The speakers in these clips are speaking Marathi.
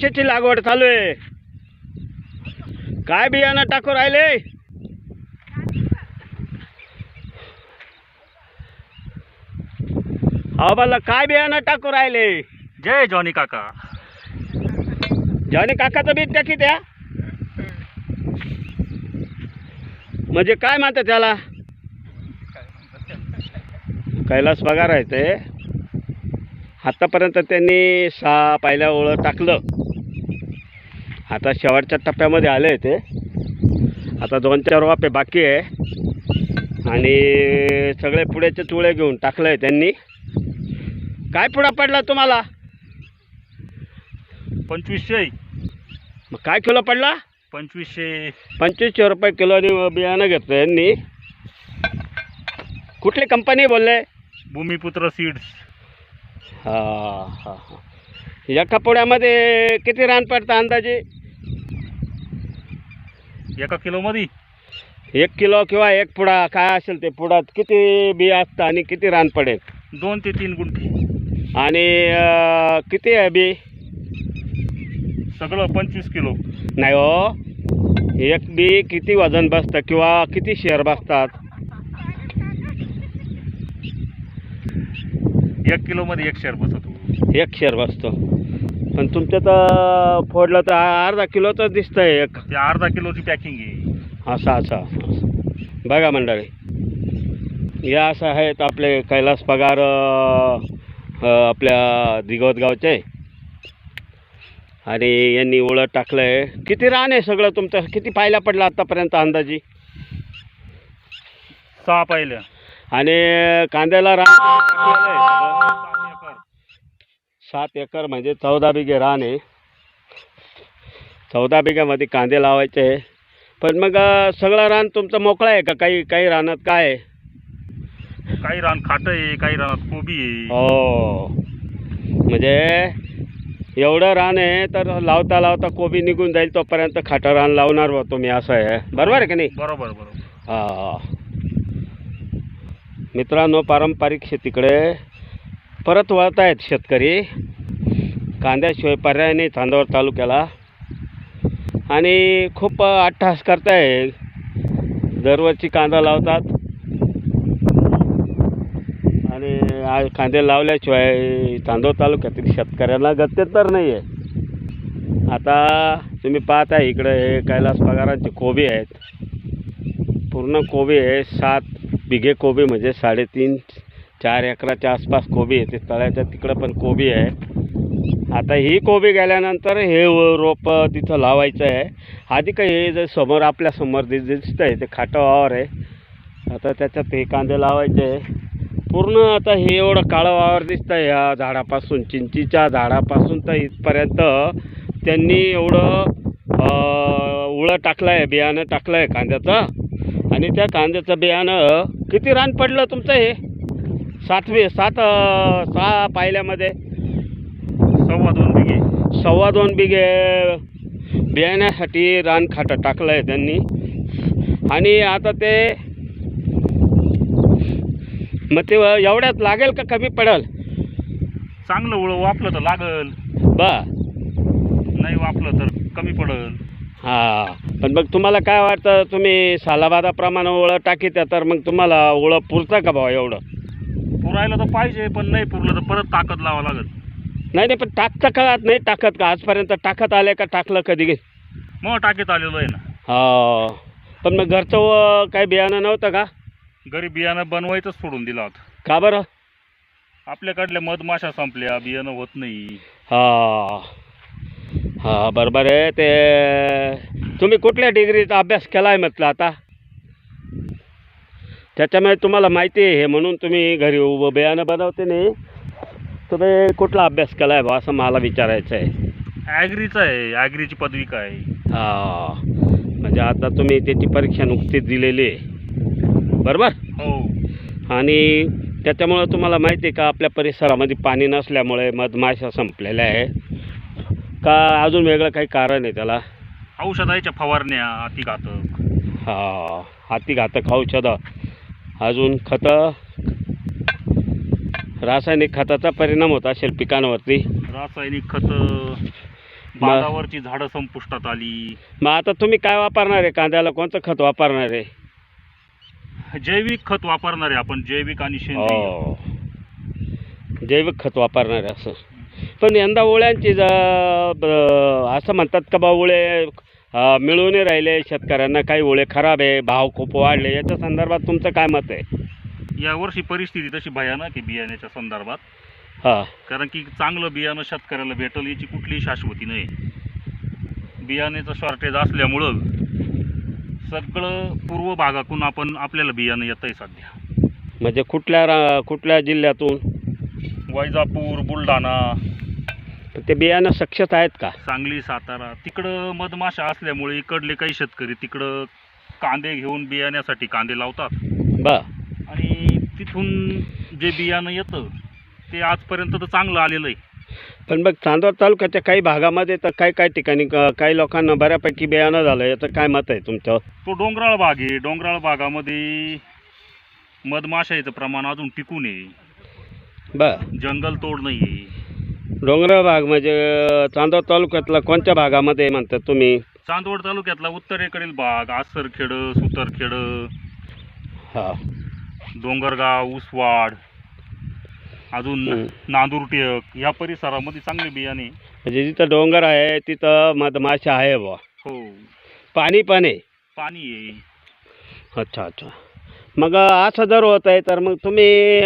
कशाची लागवड चालू आहे. काय बियाणं टाकू राहिले? अहो मला काय बियाणं टाकू राहिले? जय जॉनी काका. जाने काकाचं बी टाकी त्या म्हणजे काय म्हणतात त्याला? कैलास पगार आहे ते आतापर्यंत त्यांनी सहा पहिल्या ओळं टाकलं. आता शेवटच्या टप्प्यामध्ये आले ते. आता दोन चार वापे बाकी आहे. आणि सगळे पुढेचे चुळे घेऊन टाकलं आहे त्यांनी. काय पुढा पडला तुम्हाला? पंचवीसशे. मग काय किलो पडला? पंचवीसशे. पंचवीसशे रुपये किलोनी बियाणं घेतलं यांनी. कुठली कंपनी बोलले? भूमिपुत्र सीड्स. हा हा हा. एका पुड्यामध्ये किती रान पडतं अंदाजे? एका किलोमध्ये? एक किलो किंवा एक पुडा काय असेल ते पुडात किती बी असतं आणि किती रान पडेल? दोन ते तीन गुंठे. आणि अं, किती आहे बी? सगळं पंचवीस किलो. नाही हो. एक बी किती वजन बसतं किंवा किती शेअर बसतात? एक किलोमध्ये एक शेअर बसतो एक शेअर बसतो. पण तुमच्या तर फोडलं तर अर्धा किलोचं दिसतंय एक. ते अर्धा किलोची पॅकिंग आहे. असं असं. बघा मंडळी. या असं आहेत आपले कैलास पगार आपल्या दिगवतगावचे आणि यांनी ओळख टाकलं आहे किती रान आहे सगळं तुमचं? किती पाहायला पडलं आत्तापर्यंत अंदाजी? सहा पहिल्या आणि कांद्याला रान टाकलेलं आहे सगळं. सात एकर. म्हणजे चौदा बिघे रान आहे. चौदा बिघ्यामध्ये कांदे लावायचे आहे. पण मग सगळं रान तुमचं मोकळं आहे का? काही काही रानात काय आहे? काही रान खाट आहे काही रानात कोबी आहे. हो. म्हणजे एवढं रान आहे तर लावता लावता कोबी निघून जाईल तोपर्यंत खाटं रान लावणार बा तुम्ही असं आहे. बरोबर आहे का नाही? बरोबर बरोबर. हा. मित्रांनो पारंपरिक शेतीकडे परत वळत आहेत शेतकरी. कांद्याशिवाय पर्याय नाही चांदवड तालुक्याला. आणि खूप अट्टहास करताय. दरवर्षी कांदा लावतात. आणि आज कांदे लावल्याशिवाय चांदोड तालुक्यातील शेतकऱ्यांना गत्यंतर नाही आहे आता तुम्ही पाहता इकडे हे कैलास पगारांचे कोबी आहेत. पूर्ण कोबी आहे सात बिघे कोबी म्हणजे साडेतीन चार एकराच्या आसपास कोबी आहे. ते तळ्याच्या तिकडं पण कोबी आहे. आता ही कोबी गेल्यानंतर हे रोपं तिथं लावायचं आहे. आधी काही हे जे समोर आपल्यासमोर दि दिसतं आहे ते खाटं वावर आहे. आता त्याच्यात हे कांदे लावायचे आहे. पूर्ण आता हे एवढं काळं वावर दिसतं आहे या झाडापासून चिंचीच्या झाडापासून तर इथपर्यंत त्यांनी एवढं उळं टाकलं आहे बियाणं टाकलं आहे कांद्याचं. आणि त्या कांद्याचं बियाणं किती रान पडलं तुमचं हे? सातवी सात सहा पायल्यामध्ये सव्वा दोन बिघे. सव्वा दोन बिघे बियाण्यासाठी रान खाटं टाकलं आहे त्यांनी. आणि आता ते मग ते एवढ्यात लागेल का कमी पडेल? चांगलं उळ वापलं तर लागल. बा नाही वापलं तर कमी पडल. हां पण मग तुम्हाला काय वाटतं तुम्ही सालाबादाप्रमाणे ओळं टाकीत्या तर मग तुम्हाला ओळं पुरतं का भाऊ एवढं? पुरायला तर पाहिजे पण नाही पुरलं तर परत ताकद लावा लागल. नाही नाही पण टाकतं का नाही टाकत का? आजपर्यंत टाकत आले का टाकलं कधी मग टाकीत आलेलो आहे ना. हा. पण मग घरचं काही बियाणं नव्हतं का? घरी बियाणं बनवायचंच सोडून दिला होता. का बरं? आपल्याकडल्या मधमाशा संपल्या बियाणं होत नाही. हा. हा बरोबर आहे. ते तुम्ही कुठल्या डिग्रीचा अभ्यास केला आहे म्हटलं आता? त्याच्यामुळे तुम्हाला माहिती आहे हे म्हणून तुम्ही घरी उभं बियाणं बनवते नाही. तुम्ही कुठला अभ्यास केला आहे बा असं मला विचारायचं आहे. ॲग्रीचं आहे ॲग्रीची पदविका आहे हा. म्हणजे आता तुम्ही त्याची परीक्षा नुकतीच दिलेली आहे. बरोबर? हो. आणि त्याच्यामुळं तुम्हाला माहिती आहे का आपल्या परिसरामध्ये पाणी नसल्यामुळे मधमाशा संपलेल्या आहे. का अजून वेगळं काही कारण आहे त्याला? औषधाच्या फवारण्या अतिघातक. हा हातीघातक औषधं. अजून खतं रासायनिक खताचा परिणाम होत असेल पिकांवरती. रासायनिक खतं बांधावरची झाडं संपुष्टात आली. मग आता तुम्ही काय वापरणार आहे? कांद्याला कोणतं खत वापरणार आहे? जैविक खत वापरणार आहे आपण जैविक आणि सेंद्रिय. हो जैविक खत वापरणार आहे असं. पण यंदा ओळ्यांची ज- ब- असं म्हणतात का बा ओळे मिळून राहिले शेतकऱ्यांना काही ओळे खराब आहे भाव खूप वाढले. याच्या संदर्भात तुमचं काय मत आहे? यावर्षी परिस्थिती तशी भयानक आहे बियाण्याच्या संदर्भात. हां. कारण की चांगलं बियाणं शेतकऱ्याला भेटल याची कुठलीही शाश्वती नाही. बियाण्याचं शॉर्टेज असल्यामुळं सगळं पूर्व भागातून आपण आपल्याला बियाणं येत आहे सध्या. म्हणजे कुठल्या रा कुठल्या जिल्ह्यातून? वैजापूर बुलढाणा पण ते बियाणं सक्षत आहेत का? सांगली सातारा तिकडं मधमाशा असल्यामुळे इकडले काही शेतकरी तिकडं कांदे घेऊन बियाण्यासाठी कांदे लावतात. बा आणि तिथून जे बियाणं येतं ते आजपर्यंत तर चांगलं आलेलं आहे. पण मग चांदवड तालुक्याच्या काही भागामध्ये तर काही काही ठिकाणी क- काही लोकांना बऱ्यापैकी बियाणं झालं याचं काय मत आहे तुमचं? तो डोंगराळ भाग आहे. डोंगराळ भागामध्ये मधमाशाचं प्रमाण अजून टिकून आहे. बर. जंगल तोड नाही आहे डोंगराळ भाग म्हणजे चांदवड तालुक्यातला कोणत्या भागामध्ये म्हणतात तुम्ही? चांदवड तालुक्यातला उत्तरेकडील भाग आसरखेड सुतरखेड हां. डोंगरगाव उसवाड अजून हम्म. नांदुरटेक या परिसरामध्ये चांगले बियाणे. म्हणजे जिथं डोंगर आहे तिथं मधमाशा आहे बुवा. हो. पाणी पण आहे? पाणी आहे. अच्छा अच्छा. मग असं जर होत आहे तर मग तुम्ही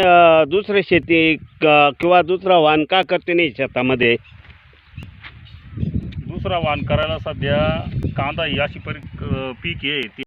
दुसरी शेती किंवा दुसरं वाहन का करते नाही शेतामध्ये? दुसरा वाहन करायला सध्या कांदा ही अशी परी पीक आहे ती